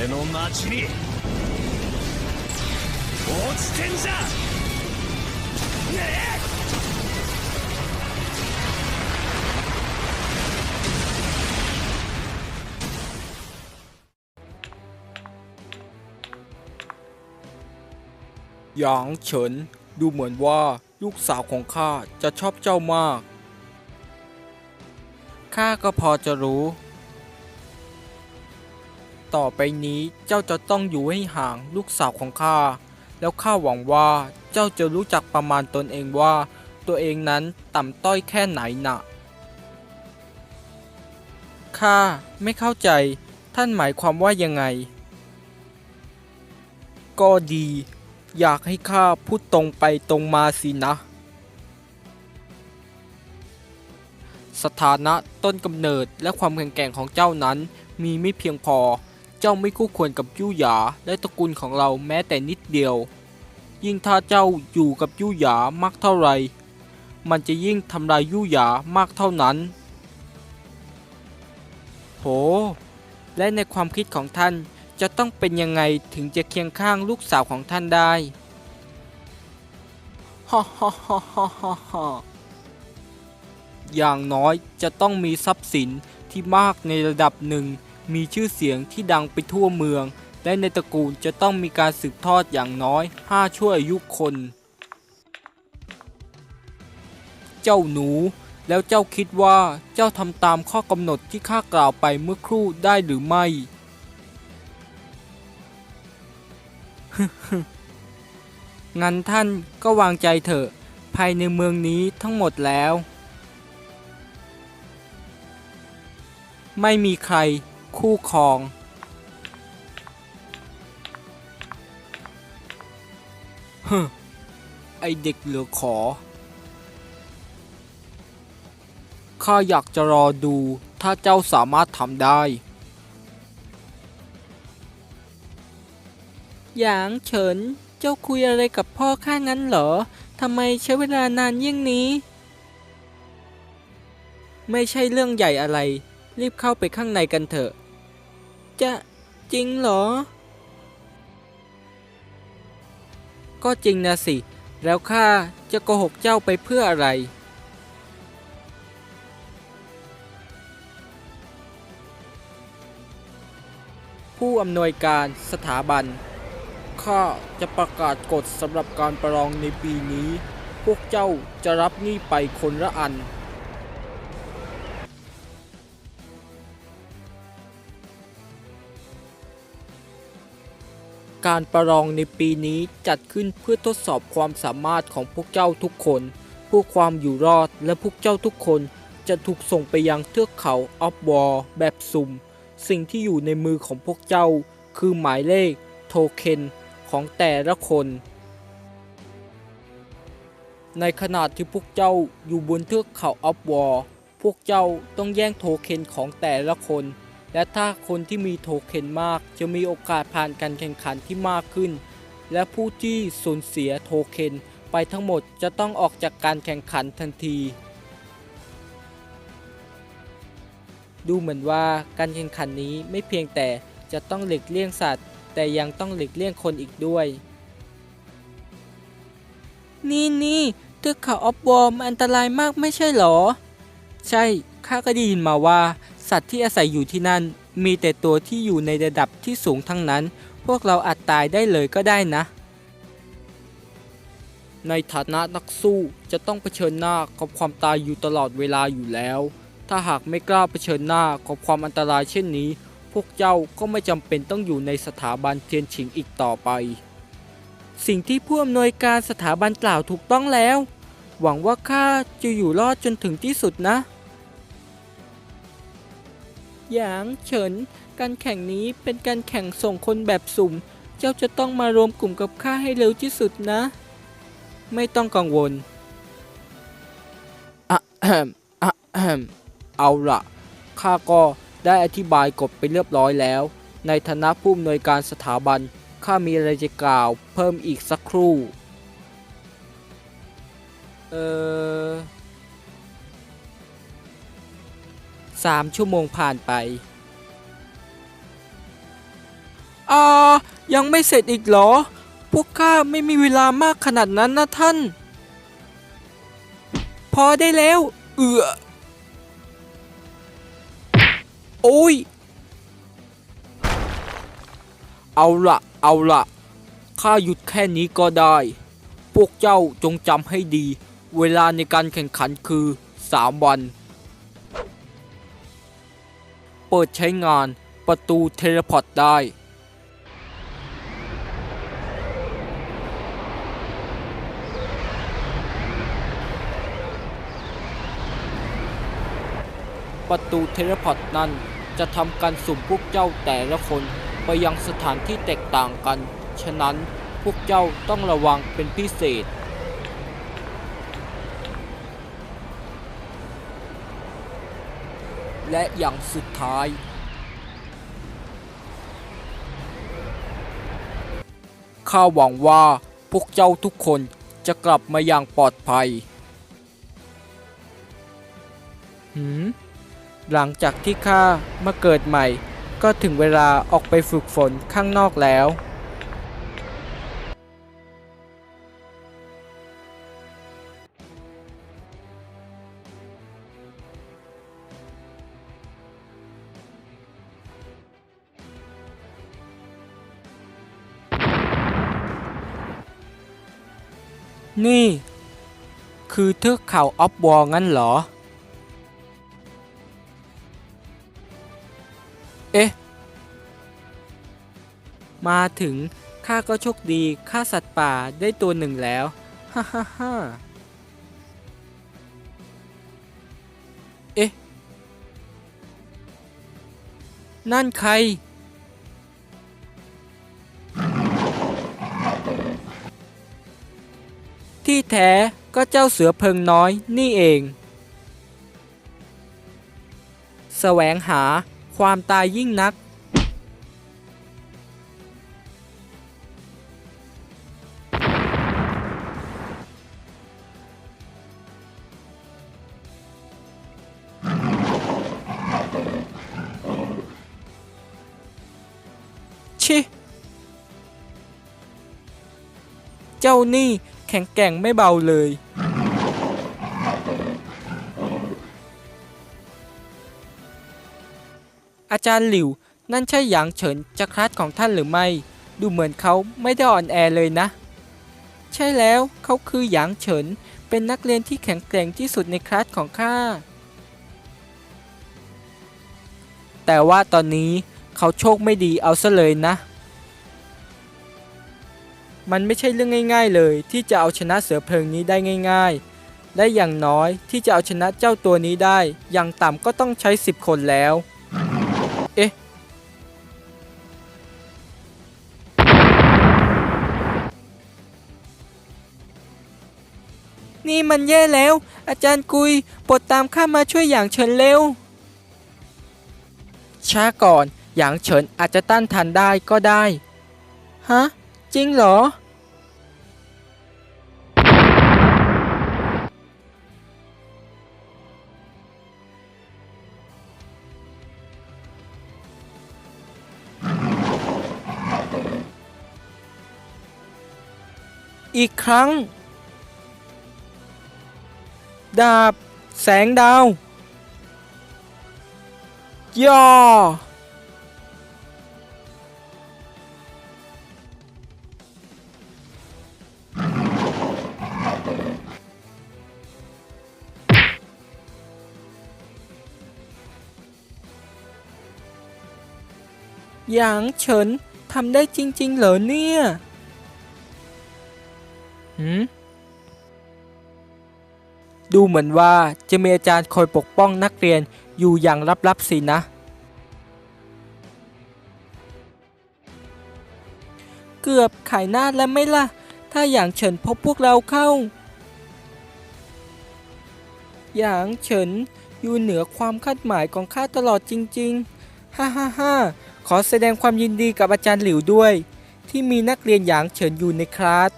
俺の町に落ちてんじゃねえ หยางเฉินดูเหมือนว่าลูกสาวของข้าจะชอบเจ้ามาก ข้าก็พอจะรู้ ต่อไปนี้เจ้าจะต้องอยู่ให้ห่างลูกสาวของข้า แล้วข้าหวังว่าเจ้าจะรู้จักประมาณตนเองว่า ตัวเองนั้นต่ำต้อยแค่ไหนนะข้าไม่เข้าใจท่านหมายความว่ายังไง ก็ดี อยากให้ข้าพูดตรงไปตรงมาสินะ สถานะต้นกำเนิดและความแข็งแกร่งของเจ้านั้นมีไม่เพียงพอ เจ้าไม่คู่ควรกับยู่หยาและตระกูลของเราแม้แต่นิดเดียว ยิ่งถ้าเจ้าอยู่กับยู่หยามากเท่าไร มันจะยิ่งทำลายยู่หยามากเท่านั้น โห และในความคิดของท่านจะต้องเป็นยังไงถึงจะเคียงข้างลูกสาวของท่านได้ฮ่าฮ่าฮ่าฮ่าฮ่าฮ่าอย่างน้อยจะต้องมีทรัพย์สินที่มากในระดับหนึ่ง มีชื่อเสียงที่ดังไปทั่วเมือง และในตระกูลจะต้องมีการสืบทอดอย่างน้อยห้าชั่วอายุคน เจ้าหนู แล้วเจ้าคิดว่าเจ้าทำตามข้อกำหนดที่ข้ากล่าวไปเมื่อครู่ได้หรือไม่งั้นท่านก็วางใจเถอะ ภายในเมืองนี้ทั้งหมดแล้ว ไม่มีใคร คู่ครอง ฮึไอเด็กเหลือขอ ข้าอยากจะรอดูถ้าเจ้าสามารถทำได้ หยางเฉิน เจ้าคุยอะไรกับพ่อข้างั้นเหรอ ทำไมใช้เวลานานยิ่งนี้ ไม่ใช่เรื่องใหญ่อะไร รีบเข้าไปข้างในกันเถอะ จะจริงเหรอ ก็จริงนะสิ แล้วข้าจะโกหกเจ้าไปเพื่ออะไร ผู้อำนวยการสถาบัน ข้าจะประกาศกฎสำหรับการประลองในปีนี้ พวกเจ้าจะรับหนี้ไปคนละอัน การประลองในปีนี้จัดขึ้นเพื่อทดสอบความสามารถของพวกเจ้าทุกคนเพื่อความอยู่รอดและพวกเจ้าทุกคนจะถูกส่งไปยังเทือกเขาออฟวอร์แบบสุ่ม สิ่งที่อยู่ในมือของพวกเจ้า คือหมายเลขโทเค็นของแต่ละคน ในขณะที่พวกเจ้าอยู่บนเทือกเขาออฟวอร์พวกเจ้าต้องแย่งโทเค็นของแต่ละคน และถ้าคนที่มีโทเค็นมากจะมีโอกาสผ่านการแข่งขันที่มากขึ้น และผู้ที่สูญเสียโทเค็นไปทั้งหมดจะต้องออกจากการแข่งขันทันที ดูเหมือนว่าการแข่งขันนี้ไม่เพียงแต่จะต้องหลีกเลี่ยงสัตว์ แต่ยังต้องหลีกเลี่ยงคนอีกด้วย นี่นี่เทือกเขาออฟวอร์มอันตรายมากไม่ใช่หรอ ใช่ข้าก็ได้ยินมาว่า สัตว์ที่อาศัยอยู่ที่นั่น มีแต่ตัวที่อยู่ในระดับที่สูงทั้งนั้น พวกเราอาจตายได้เลยก็ได้นะ ในฐานะนักสู้จะต้องเผชิญหน้ากับความตายอยู่ตลอดเวลาอยู่แล้ว ถ้าหากไม่กล้าเผชิญหน้ากับความอันตรายเช่นนี้ พวกเจ้าก็ไม่จำเป็นต้องอยู่ในสถาบันเทียนฉิงอีกต่อไป สิ่งที่ผู้อำนวยการสถาบันกล่าวถูกต้องแล้ว หวังว่าข้าจะอยู่รอดจนถึงที่สุดนะ หยางเฉิน การแข่งนี้เป็นการแข่งส่งคนแบบสุ่ม เจ้าจะต้องมารวมกลุ่มกับข้าให้เร็วที่สุดนะ ไม่ต้องกังวลอะแฮมอะแฮมเอาละข้าก็ได้อธิบายกฎไปเรียบร้อยแล้ว ในฐานะผู้อำนวยการสถาบันข้ามีอะไรจะกล่าวเพิ่มอีกสักครู่ เออ สามชั่วโมงผ่านไปอายังไม่เสร็จอีกเหรอ พวกข้าไม่มีเวลามากขนาดนั้นนะท่าน พอได้แล้ว เอือโอ้ย เอาละเอาละข้าหยุดแค่นี้ก็ได้ พวกเจ้าจงจำให้ดี เวลาในการแข่งขันคือ 3 วัน เปิดใช้งานประตูเทเลพอร์ตได้ ประตูเทเลพอร์ตนั้นจะทำการสุ่มพวกเจ้าแต่ละคนไปยังสถานที่แตกต่างกัน ฉะนั้นพวกเจ้าต้องระวังเป็นพิเศษ และอย่างสุดท้าย ข้าหวังว่าพวกเจ้าทุกคนจะกลับมาอย่างปลอดภัย หืม หลังจากที่ข้ามาเกิดใหม่ ก็ถึงเวลาออกไปฝึกฝนข้างนอกแล้ว นี่ คือเทือกเขาออฟวอลงั้นเหรอ เอ๊ะ มาถึงข้าก็โชคดีฆ่าสัตว์ป่าได้ตัวหนึ่งแล้ว ฮ่าฮ่าฮ่าเอ๊ะ นั่นใคร ที่แท้ก็เจ้าเสือเพิงน้อยนี่เองแสวงหาความตายยิ่งนัก ชิ เจ้านี่ แข็งแกร่งไม่เบาเลย อาจารย์หลิวนั่นใช่หยางเฉินจักรพรรดิของท่านหรือไม่ ดูเหมือนเขาไม่ได้อ่อนแอเลยนะ ใช่แล้วเขาคือหยางเฉินเป็นนักเรียนที่แข็งแกร่งที่สุดในคลาสของข้า แต่ว่าตอนนี้เขาโชคไม่ดีเอาซะเลยนะ มันไม่ใช่เรื่องง่าย ๆ เลย ที่จะเอาชนะเสือเพลิงนี้ได้ง่าย ๆ และอย่างน้อยที่จะเอาชนะเจ้าตัวนี้ได้ อย่างต่ำก็ต้องใช้ 10 คนแล้ว เอ๊ะ นี่มันแย่แล้ว อาจารย์กุยโปรดตามข้ามาช่วยอย่างเฉินเร็ว ช้าก่อน อย่างเฉินอาจจะต้านทานได้ก็ได้ ฮะ จริงเหรอ อีกครั้ง ดาบ แสงดาว ย่อ หยางเฉินทำได้จริง ๆ เหรอเนี่ย หืมดูเหมือนว่าจะมีอาจารย์คอยปกป้องนักเรียนอยู่อย่างลับๆสินะ เกือบขายหน้าแล้วไม่ล่ะ ถ้าอย่างเฉินพบพวกเราเข้า อย่างเฉินอยู่เหนือความคาดหมายของข้าตลอดจริงๆ ฮ่าฮ่าฮ่าขอแสดงความยินดีกับอาจารย์หลิวด้วย ที่มีนักเรียนอย่างเฉินอยู่ในคลาส